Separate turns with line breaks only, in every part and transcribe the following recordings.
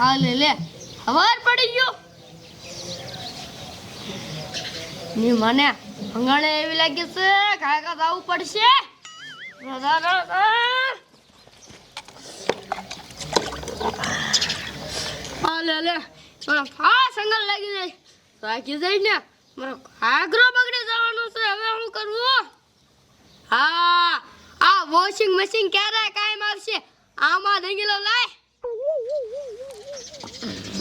હા લે. લે ખબર પડી ગયો. ની મને અંગણે એવી લાગે છે કાકા જવું પડશે. હા લે. લે ફાસ અંગણ લાગી જાય. રાખી જાય ને. મારો જવાનો છે. હવે હું કરવું હા. આ વોશિંગ મશીન ક્યારે કાયમ આવશે? આમાં દંગીલો લાય.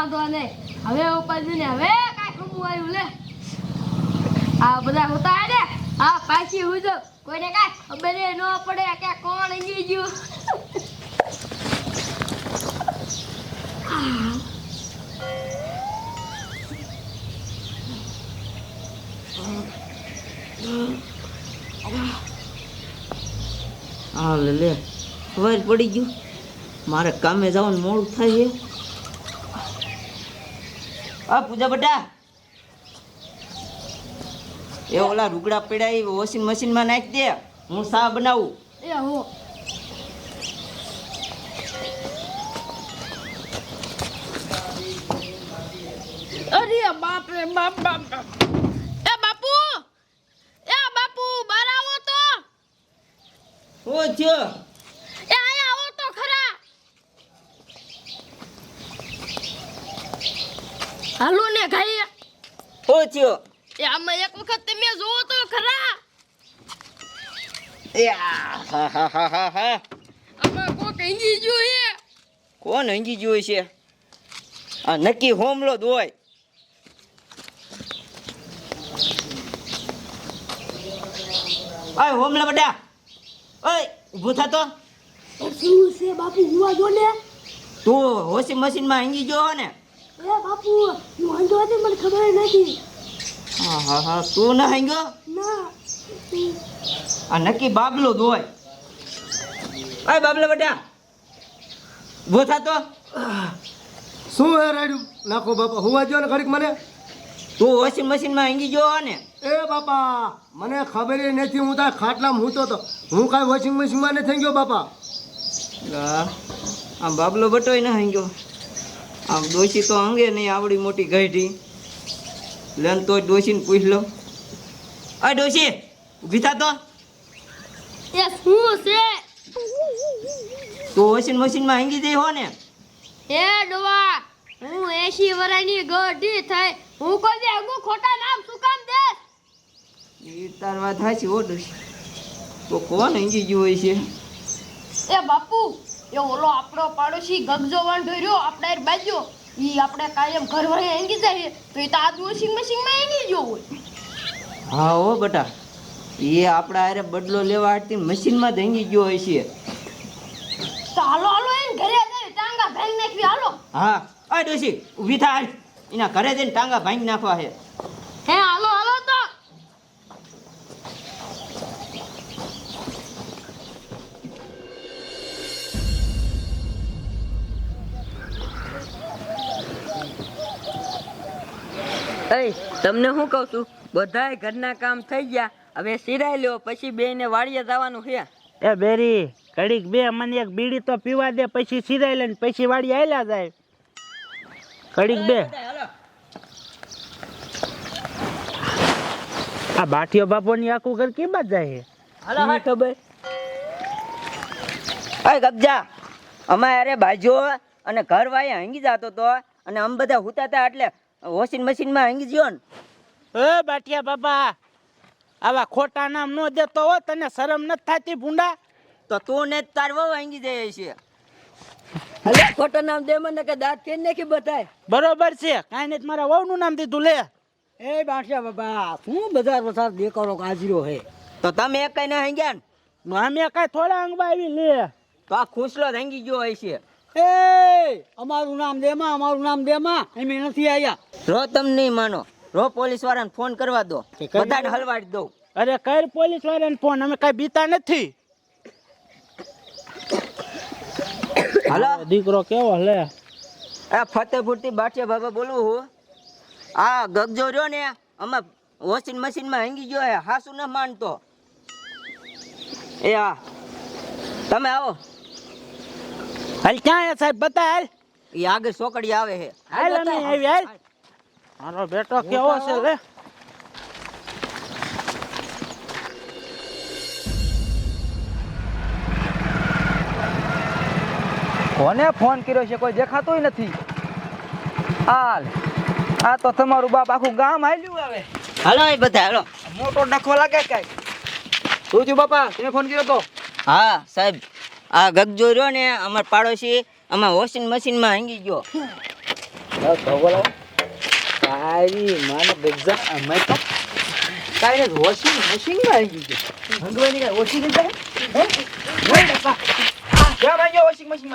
વાંધો નહીં. હવે ઉપાડી ને, હવે કાંઈ ખબર લે. આ બધા હોતા ને? હા, પાછી હું જો કોઈને કાંઈ ખબર ન પડે કે કોણ અહીં ગયું.
હા, લે લે. ખબર પડી ગયું. મારે કામે જવાનું મોડું થાય છે. આ પૂજા બટા. એ ઓલા રૂગડા પડ્યા એ વોશિંગ મશીનમાં નાખી દે. હું સા બનાવું?
એ હો અરે બાપ રે બાપ બાપ. એ બાપુ! એ બાપુ બહાર આવો તો.
ઓ છો
એ અહીંયા આવો તો ખરા હાલો ને ગાઈ એ આમાં એક વખત તમે જોવો તો ખરા.
એ હા હા હા હા હા.
આમાં કોક ગયું હે
કોણ હંગી જોઈ છે? આ નક્કી હોમલો જ હોય. ઓય હોમલા બટા ઓય ઊભો થતો
શું છે બાપુ હુવા જો ને.
તું વોશિંગ મશીનમાં હંગી જો ને.
એ બાપુ હું હતી મને ખબર નથી.
હા હા હા તું ના હંગ્યો આ નક્કી બાબલો દોય હોય. બાબલો બટા ઊભો તો.
શું હે રાડ્યું નાખો બાપા હુવા જો ને ઘડીક મને.
તું વોશિંગ મશીનમાં હેંગી ગયો ને?
એ બાપા મને ખબર નથી હું તાર ખાટલામાં હું તો. હું કાંઈ વોશિંગ મશીનમાં નથી થઈ ગયો બાપા.
આ આ બાબલો બટોય ના હેંગ્યો. આમ ડોશી તો અંગે નહીં આવડી મોટી ગઈઢી લેન તો ડોશીને પૂછ લો. અ ડોશી ઊભી થા તો.
એ શું છે.
તો વોશિંગ મશીનમાં હંગી જઈ હો ને.
એ ડોવા હું એસી વરાની ગઢી થઈ. હું કોઈ દે હું ખોટા નામ શું કામ દે?
ઈ તાર વાત હાચી ડોશી. તો કોણ હંગી ગયો હોય છે?
એ બાપુ એ ઓલો આપણો પાડોશી ગગજો વાંઢો રહ્યો આપણે બાજ્યો ઈ આપણે કાયમ ઘર વળે હેંગી જાય તો એ તો આ વોશિંગ મશીનમાં એંગી ગયો હોય.
હા હો બટા એ આપણા આરે બદલો લેવા હાટતી મશીનમાં જ એંગી ગયો હોય છે.
તો હાલો હાલો એને ઘરે જઈ ટાંગા ભાંગી નાખવી હાલો.
હા આ ડોશી ઊભી થાય એના ઘરે જઈને ટાંગા ભાંગી નાખવા છે.
એ તમને શું કહું છું બધાય ઘરના કામ થઈ ગયા. હવે સિરાઈ લ્યો પછી બેને વાડીએ જવાનું છે.
એ બેરી ઘડીક બે મને એક બીડી તો પીવા દે પછી સિરાઈ લે પછી વાડી આયલા જાય. ઘડીક બે. આ બાઠિયો બાપોની આખું ઘર કેમ જાય
હાલો હા ખબર?
અય ગબજા અમારે અરે બાજુ અને ઘર વાય હંગી જતો તો અને આમ બધા હુતા હતા એટલે વોશિંગ મશીનમાં હંગી જ્યો ને.
એ બાઠિયા બાબા આવા ખોટા નામ નો દેતો હો તને શરમ નથી થતી ભૂંડા?
તો તું ને તાર વહુ હંગી જાય છે
હલે ખોટા નામ દે મને કે દાંત કેમ નાખી બતાય
બરોબર છે કાંઈ નહીં મારા વહુનું નામ દીધું લે.
એ બાટિયા બાબા શું બજાર બજાર દેખાડો કાજીરો હે?
તો તમે એક કઈ ના હંગ્યા ને?
અમે કઈ થોડા અંગવા આવી લે.
તો આ ખુશલો હેંગી ગયો હોય છે.
એ અમારું નામ દેમાં અમારું નામ દેમાં. અમે નથી આયા.
રો તમ નહીં માનો. રો પોલીસ વાળાને ફોન કરવા દો. બધાને હલવાડી દઉં.
અરે કઈ પોલીસ વાળાને ફોન? અમે કઈ બીતા નથી.
હાલો?
દીકરો કેવો હલે
આ ફતેપુરથી બાટિયા બાબા બોલું હું. આ ગગજો રહ્યો ને આમાં વોશિંગ મશીનમાં હંગી ગયો હે હાસુ ન માનતો. એ આ તમે આવો.
હાલ ક્યાં હે સાહેબ? બતા હાલ
એ આગળ સોકડી આવે છે
હાલ અમે આવી હાલ. મારો બેટો કેવો છે લે
કોને ફોન કર્યો છે? કોઈ દેખાતોય નથી. હાલ. આ તો તમારું બાપ આખું ગામ હાલ્યું આવે
હાલો એ બધા હાલો.
મોટો ડખો લાગે કઈ. શું થયું બાપા? તમે ફોન કર્યો તો?
હા સાહેબ. આ ગગજો રહ્યો ને અમાર પાડોશી અમાર વોશિંગ મશીનમાં હંગી ગયો.
તારી માને ગજા અમે તો કાઈ નહીં વોશિંગ મશીનમાં હંગી ગયો. ગયું હંગવાની કાઈ વોશિંગ વોશિંગ મશીન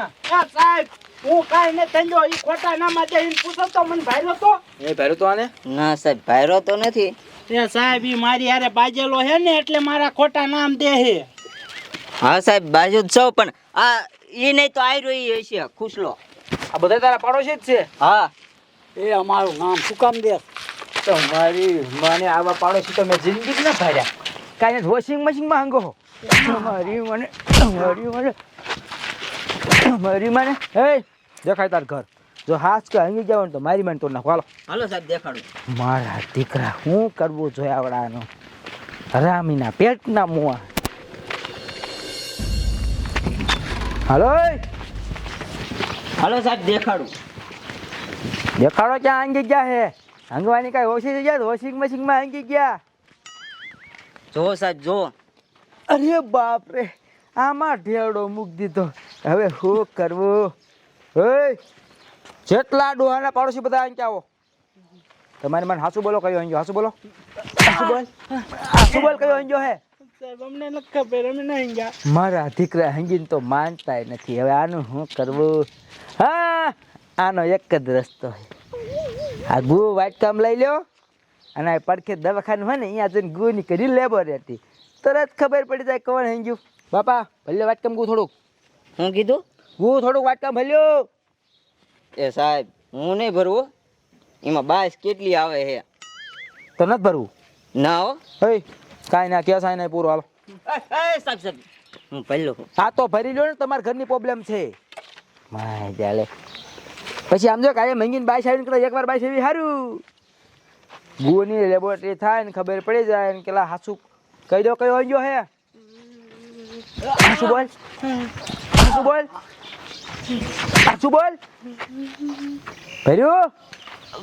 સાહેબ હું કાંઈ ને તંજો એ ખોટા ના માટે એને પૂછો તો મને ભાઈલો તો.
એ ભેરું તો આને?
ના સાહેબ ભાયરો તો નથી.
એ સાહેબ એ મારી હારે બાજેલો હે ને એટલે મારા ખોટા નામ દે હે
હા સાહેબ બાજુ જ છો પણ આ એ નહીં તો આયરો ઈ છે ખુશલો.
આ બધા તારા પાડોશી જ છે?
હા.
એ અમારું નામ શું કામ દે? તમારી મને આવા પાડોશી તો મેં જિંદગી જ ના ભાર્યા કાંઈ વોશિંગ મશીનમાં હંગો તમારી મને તમારી મને મારી મને હે દેખાય તાર ઘર. જો હાથ કે હંગી જવાનું ને તો મારી મને તો નાખો. હાલો.
હાલો સાહેબ દેખાડું.
મારા દીકરા શું કરવું જોઈએ આવડાનો? હરામીના પેટના મુઆ હાલો!
હાલો સાહેબ દેખાડું.
દેખાડો ક્યાં હંગી ગયા હે? હંગવાની કાંઈ ઓછી થઈ ગયા? વોશિંગ મશીનમાં હંગી ગયા?
જો સાહેબ જો.
અરે બાપ રે આમાં ઢેડો મૂકી દીધો. હવે શું કરવું? હે જેટલા ડોહાના પાડોશી બધા અહીં આવો? તમારી મને હાસુ બોલો કયો અહીં હાસુ બોલો હાસુ બોલ હાસુ બોલ કયો અહીં હે? મારા દીકરા હંગીને તો માનતાય નથી. હવે આનું શું કરવું? હા આનો એક જ રસ્તો આ ગુ વાટકામ લઈ લ્યો. અને આ પડખે દવાખાનું હોય ને અહીંયા જઈને ગુની કરી લેબોરેટરી. તરત ખબર પડી જાય કોણ હેંગ્યું. બાપા ભલે વાટકામ ગુ થોડુંક.
હું કીધું?
ગુ થોડુંક વાટકામ ભલ્યો
એ સાહેબ હું નહીં ભરવું એમાં બાસ કેટલી આવે છે
તો નથી ભરવું?
ના હો.
હે કાંઈ ના ક્યાં સાંઈ નહીં પૂરું હાલો.
સાહેબ સાહેબ. હું પહેલો
આ તો ભરી લો ને તમારા ઘરની પ્રોબ્લેમ છે. માય ચાલે. પછી આમ જો કાંઈ મંગીને બાઈસ આવીને એક એકવાર બાઈ સાહેબ સારું ગુની લેબોરેટરી થાય ને ખબર પડી જાય ને કેલા હાસુ કહી દો કયો અંજો હે હાસુ બોલ. હાસુ બોલ. હાસુ બોલ. ભર્યું?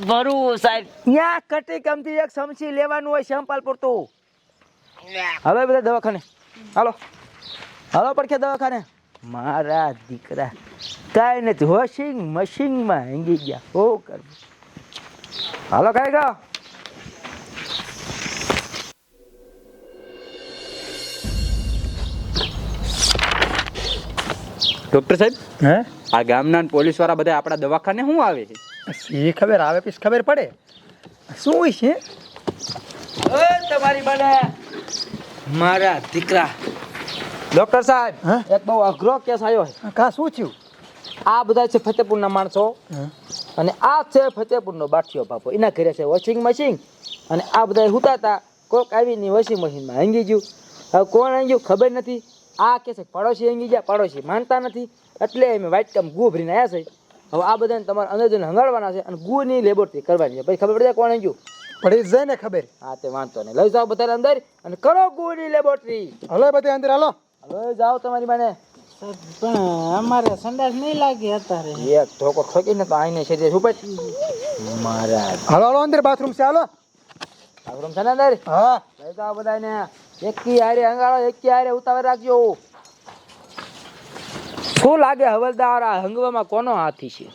ભરું સાહેબ.
ત્યાં કટી કમથી એક સમસી લેવાનું હોય સેમ્પલ પૂરતું હાલો બધા દવાખાને. હાલો. હાલો પડખે દવાખાને. મારા દીકરા કાંઈ નથી. વોશિંગ મશીનમાં હેંગી ગયા. હો કરવું હાલો કઈ ગયો
ડોક્ટર સાહેબ
હે?
આ ગામના પોલીસવાળા બધા આપણા દવાખાને શું આવે છે?
એ ખબર? આવે પછી ખબર પડે. શું હોય છે?
તમારી બને મારા દીકરા. ડોક્ટર સાહેબ એક બહુ અઘરો કેસ આવ્યો છે.
કા શું થયું?
આ બધા છે ફતેપુરના માણસો. અને આ છે ફતેપુરનો બાઠિયો બાપો. એના ઘરે છે વોશિંગ મશીન અને આ બધા હુતા હતા. કોક આવીને વોશિંગ મશીનમાં હંગી ગયું. હવે કોણ હંગ્યું ખબર નથી. આ કે છે પડોશી હંગી ગયા? પડોશી માનતા નથી. એટલે અમે વાઇટ કામ ગુ ભરીને આવ્યા છે. હવે આ બધાને તમારે અંદર જઈને હંગાડવાના છે અને ગુની લેબોરેટરી કરવાની છે. પછી ખબર પડે કોણ હંગ્યું?
પડી જાય ને ખબર.
હા તે વાંધો નહીં. લઈ જાઓ બધા અંદર અને કરો ગોળી લેબોરેટરી.
હલો બધા અંદર હાલો.
હવે જાઓ તમારી માને
પણ અમારે સંડાસ નહીં લાગી અત્યારે.
એક ધોકો ઠોકીને તો આઈને છે શું પછી મારા
હાલો હાલો અંદર બાથરૂમ છે હાલો.
બાથરૂમ છે ને અંદર?
હા.
લઈ જાઓ બધાને. એકી હારે હંગાળો એકી હારે ઉતાવળ રાખજો. શું લાગે હવલદાર આ હંગવામાં કોનો હાથી છે?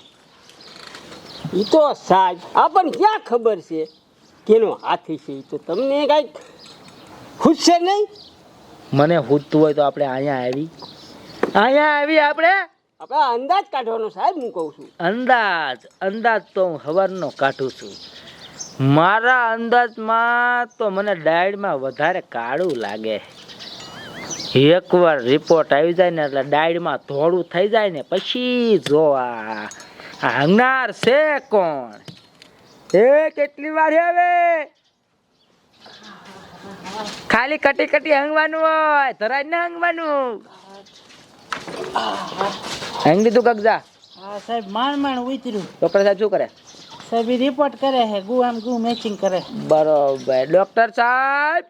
ઈ તો સાજ. આપણને ક્યાં ખબર છે? કેનો હાથી છે તો તમને કાંઈક ખુશ છે નહીં?
મને હૂતું હોય તો આપણે અહીંયા આવી. અહીંયા આવી આપણે?
આપણે અંદાજ કાઢવાનો સાહેબ હું કહું છું.
અંદાજ. અંદાજ તો હું હવારનો કાઢું છું. મારા અંદાજમાં તો મને ડાયડમાં વધારે કાળું લાગે. એકવાર રિપોર્ટ આવી જાય ને એટલે ડાયડમાં ધોળું થઈ જાય ને પછી જોવા. આ હંગનાર છે કોણ? એ કેટલી વાર હવે? ખાલી કટી કટી હંગવાનું હોય તરાજ ના હંગવાનું. હંગ દીધું કગજા
હા સાહેબ માંડ માંડ ઉતર્યું.
ડોક્ટર સાહેબ શું કરે?
સાહેબ રિપોર્ટ કરે છે ગુ આમ ગુ મેચિંગ કરે.
બરોબર. ડોક્ટર સાહેબ?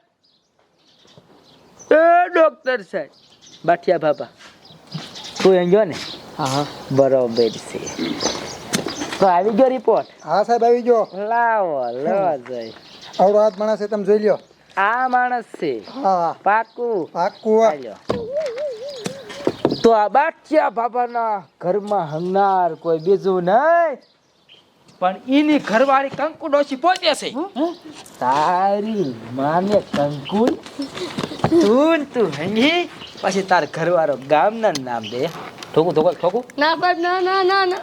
એ ડોક્ટર સાહેબ. બાઠિયા બાપા. તું એમ જો ને.
હા.
બરોબર છે. તો આવી ગયો રિપોર્ટ
હા સાહેબ આવી ગયો.
લાવો લો જઈ.
આવડો હાથ માણસ છે તમે જોઈ લ્યો.
આ માણસ છે.
હા.
પાકું.
પાક્કું
ચાલ્યો. તો આ બાઠિયા બાબાના ઘરમાં હંગનાર કોઈ બીજું નહીં. પણ એની ઘરવાળી કંકુ ડોશી પોતે છે. તારી માને કંકુ તું તું હંગી. પછી તાર ઘરવાળો ગામના નામ દે. ઠોકું ઠોકું ઠોકું
ના સાહેબ ના ના ના ના.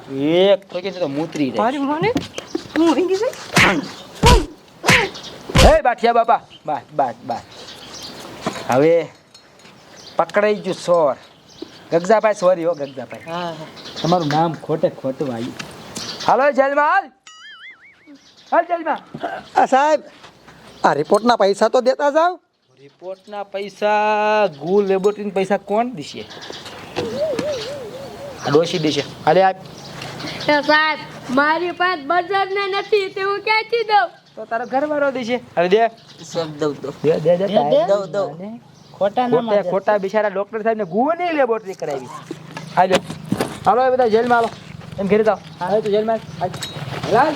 એક ઠોકી તો મૂતરી રે
મારી મને? હું ઊંઘી છે
હે બાઠિયા બાપા. બાસ બાસ બાસ હવે પકડાઈ ગયું સોર. ગગજાભાઈ સોરી હો ગગજાભાઈ. તમારું નામ ખોટે ખોટું આવ્યું. હાલો જેલમાં હાલ. હાલ જેલમાં.
આ સાહેબ આ રિપોર્ટના પૈસા તો દેતા જાવ
રિપોર્ટના પૈસા ગુ લેબોરેટરીના પૈસા કોણ દેશે? આ ડોશી દેશે. અરે
આપ. સાહેબ મારી પાસે બજાર ને નથી તે હું ક્યાંથી દઉં?
તો તારો ઘરવાળો દેશે. હવે દે. દે દે દે દઉં દઉં
ખોટા ના
ખોટા ખોટા બિચારા ડોક્ટર સાહેબ ને ગુવો નહીં લેબોરેટરી કરાવી. હાલો. હાલો એ બધા જેલમાં હાલો. એમ ઘેરી જાઓ. હાલો તું જેલમાં હાલ. હાલ